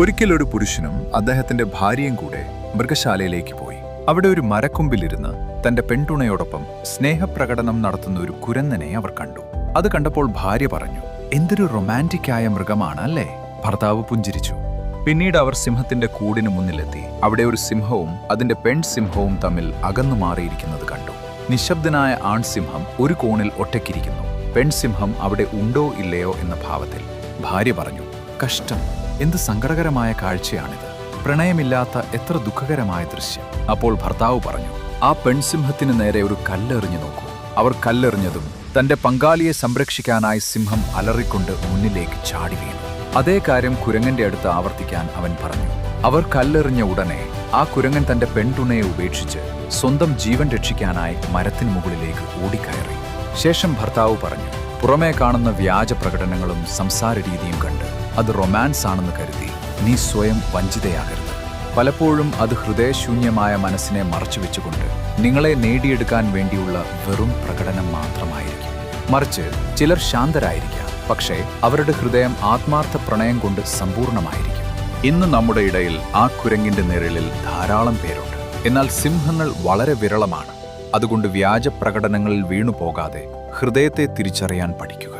ഒരിക്കൽ ഒരു പുരുഷനും അദ്ദേഹത്തിന്റെ ഭാര്യയും കൂടെ മൃഗശാലയിലേക്ക് പോയി. അവിടെ ഒരു മരക്കൊമ്പിലിരുന്ന് തന്റെ പെൺതുണയോടൊപ്പം സ്നേഹപ്രകടനം നടത്തുന്ന ഒരു കുരന്നനെ അവർ കണ്ടു. അത് കണ്ടപ്പോൾ ഭാര്യ പറഞ്ഞു എന്തൊരു റൊമാന്റിക്കായ മൃഗമാണ് അല്ലേ ഭർത്താവ് പുഞ്ചിരിച്ചു. പിന്നീട് അവർ സിംഹത്തിന്റെ കൂടിന് മുന്നിലെത്തി. അവിടെ ഒരു സിംഹവും അതിന്റെ പെൺസിംഹവും തമ്മിൽ അകന്നു മാറിയിരിക്കുന്നത് കണ്ടു. നിശബ്ദനായ ആൺസിംഹം ഒരു കോണിൽ ഒറ്റയ്ക്കിരിക്കുന്നു. പെൺസിംഹം അവിടെ ഉണ്ടോ ഇല്ലയോ എന്ന ഭാവത്തിൽ ഭാര്യ പറഞ്ഞു കഷ്ടം. എന്ത് സങ്കടകരമായ കാഴ്ചയാണിത്. പ്രണയമില്ലാത്ത എത്ര ദുഃഖകരമായ ദൃശ്യം. അപ്പോൾ ഭർത്താവ് പറഞ്ഞു ആ പെൺസിംഹത്തിന് നേരെ ഒരു കല്ലെറിഞ്ഞു നോക്കൂ. അവർ കല്ലെറിഞ്ഞതും തന്റെ പങ്കാളിയെ സംരക്ഷിക്കാനായി സിംഹം അലറിക്കൊണ്ട് മുന്നിലേക്ക് ചാടി വീണു. അതേ കാര്യം കുരങ്ങന്റെ അടുത്ത് ആവർത്തിക്കാൻ അവൻ പറഞ്ഞു അവർ കല്ലെറിഞ്ഞ ഉടനെ ആ കുരങ്ങൻ തന്റെ പെൺതുണയെ ഉപേക്ഷിച്ച് സ്വന്തം ജീവൻ രക്ഷിക്കാനായി മരത്തിന് മുകളിലേക്ക് ഓടിക്കയറി. ശേഷം ഭർത്താവ് പറഞ്ഞു പുറമേ കാണുന്ന വ്യാജ പ്രകടനങ്ങളും സംസാര രീതിയും കണ്ട്. അത് റൊമാൻസ് ആണെന്ന് കരുതി നീ സ്വയം വഞ്ചിതയാകരുത്. പലപ്പോഴും അത് ഹൃദയശൂന്യമായ മനസ്സിനെ മറച്ചുവെച്ചുകൊണ്ട് നിങ്ങളെ നേടിയെടുക്കാൻ വേണ്ടിയുള്ള വെറും പ്രകടനം മാത്രമായിരിക്കും. മറിച്ച് ചിലർ ശാന്തരായിരിക്കാം പക്ഷേ അവരുടെ ഹൃദയം ആത്മാർത്ഥ പ്രണയം കൊണ്ട് സമ്പൂർണമായിരിക്കും ഇന്ന് നമ്മുടെ ഇടയിൽ ആ കുരങ്ങിന്റെ നിഴലിൽ ധാരാളം പേരുണ്ട്. എന്നാൽ സിംഹങ്ങൾ വളരെ വിരളമാണ്. അതുകൊണ്ട് വ്യാജ പ്രകടനങ്ങളിൽ വീണുപോകാതെ ഹൃദയത്തെ തിരിച്ചറിയാൻ പഠിക്കുക.